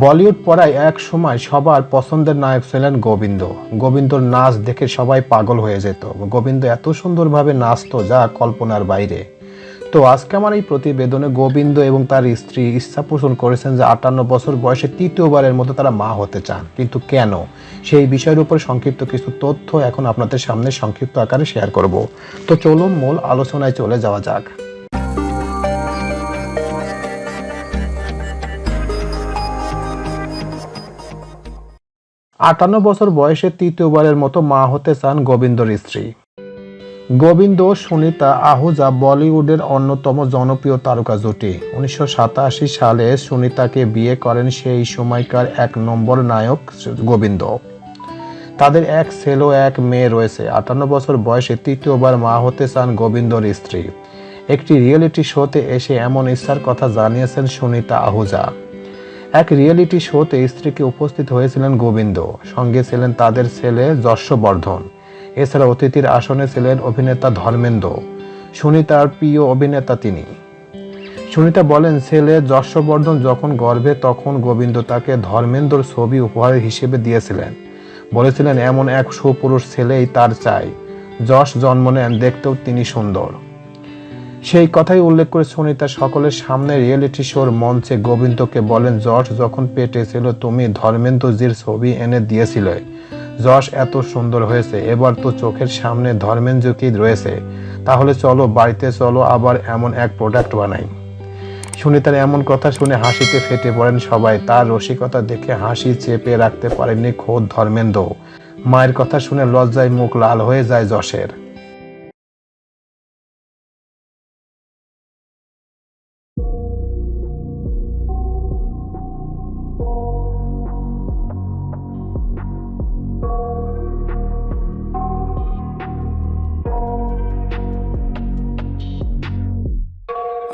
বলিউড পড়ায় এক সময় সবার পছন্দের নায়ক ছিলেন গোবিন্দ। গোবিন্দর নাচ দেখে সবাই পাগল হয়ে যেত। গোবিন্দ এত সুন্দরভাবে নাচতো যা কল্পনার বাইরে। তো আজকে আমার এই প্রতিবেদনে গোবিন্দ এবং তার স্ত্রী ইচ্ছা পোষণ করেছেন যে আটান্ন বছর বয়সে তৃতীয়বারের মতো তারা মা হতে চান। কিন্তু কেন? সেই বিষয়ের উপর সংক্ষিপ্ত কিছু তথ্য এখন আপনাদের সামনে সংক্ষিপ্ত আকারে শেয়ার করব। তো চলুন মূল আলোচনায় চলে যাওয়া যাক। আটান্ন বছর বয়সে তৃতীয়বারের মতো মা হতে চান গোবিন্দর স্ত্রী। গোবিন্দ সুনিতা আহুজা বলিউডের অন্যতম জনপ্রিয় তারকা জুটি। উনিশশো সাতাশি সালে সুনিতাকে বিয়ে করেন সেই সময়কার এক নম্বর নায়ক গোবিন্দ। তাদের এক ছেলে এক মেয়ে রয়েছে। আটান্ন বছর বয়সে তৃতীয়বার মা হতে চান গোবিন্দর স্ত্রী। একটি রিয়েলিটি শোতে এসে এমন ইচ্ছার কথা জানিয়েছেন সুনিতা আহুজা। এক রিয়েলিটি শোতে স্ত্রীকে উপস্থিত হয়েছিলেন গোবিন্দ। সঙ্গে ছিলেন তাদের ছেলে যশবর্ধন। এছাড়া অতিথির আসনে ছিলেন অভিনেতা ধর্মেন্দ্র। সুনিতার প্রিয় অভিনেতা তিনি। সুনিতা বলেন, ছেলে যশবর্ধন যখন গর্ভে তখন গোবিন্দ তাকে ধর্মেন্দ্রর ছবি উপহার হিসেবে দিয়েছিলেন। বলেছিলেন, এমন এক সুপুরুষ ছেলেই তার চাই। যশ জন্ম নেন, দেখতেও তিনি সুন্দর। সেই কথাই উল্লেখ করে সুনিতা সকলের সামনে রিয়েলিটি শোর মঞ্চে গোবিন্দকে বলেন যশ যখন পেটে ছিল তুমি ধর্মেন্দ্রজির ছবি এনে দিয়েছিলে। যশ এত সুন্দর হয়েছে। এবার তো চোখের সামনে ধর্মেন্দ্র কি রয়েছে। তাহলে চলো, বাড়িতে চলো, আবার এমন এক প্রোডাক্ট বানাই। সুনিতার এমন কথা শুনে হাসিতে ফেটে পড়েন সবাই। তার রসিকতা দেখে হাসি চেপে রাখতে পারেননি খোদ ধর্মেন্দ্র মায়ের কথা শুনে লজ্জায় মুখ লাল হয়ে যায় যশের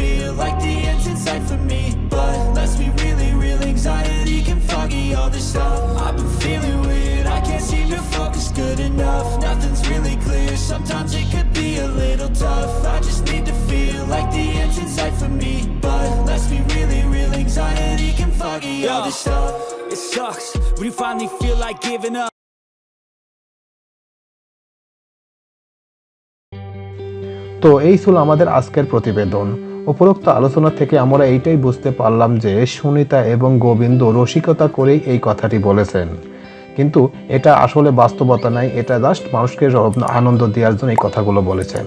feel like the end's in sight for me But let's be really real, anxiety can foggy all this stuff I've been feeling weird, I can't seem to focus good enough Nothing's really clear, sometimes it could be a little tough I just need to feel like the end's in sight for me But let's be really real, anxiety can foggy all this stuff It sucks when you finally feel like giving up তো এই ছিল আমাদের আজকের প্রতিবেদন উপরোক্ত আলোচনা থেকে আমরা এইটাই বুঝতে পারলাম যে সুনিতা এবং গোবিন্দ রসিকতা করেই এই কথাটি বলেছেন। কিন্তু এটা আসলে বাস্তবতা নাই, এটা জাস্ট মানুষকে আনন্দ দেওয়ার জন্য এই কথাগুলো বলেছেন।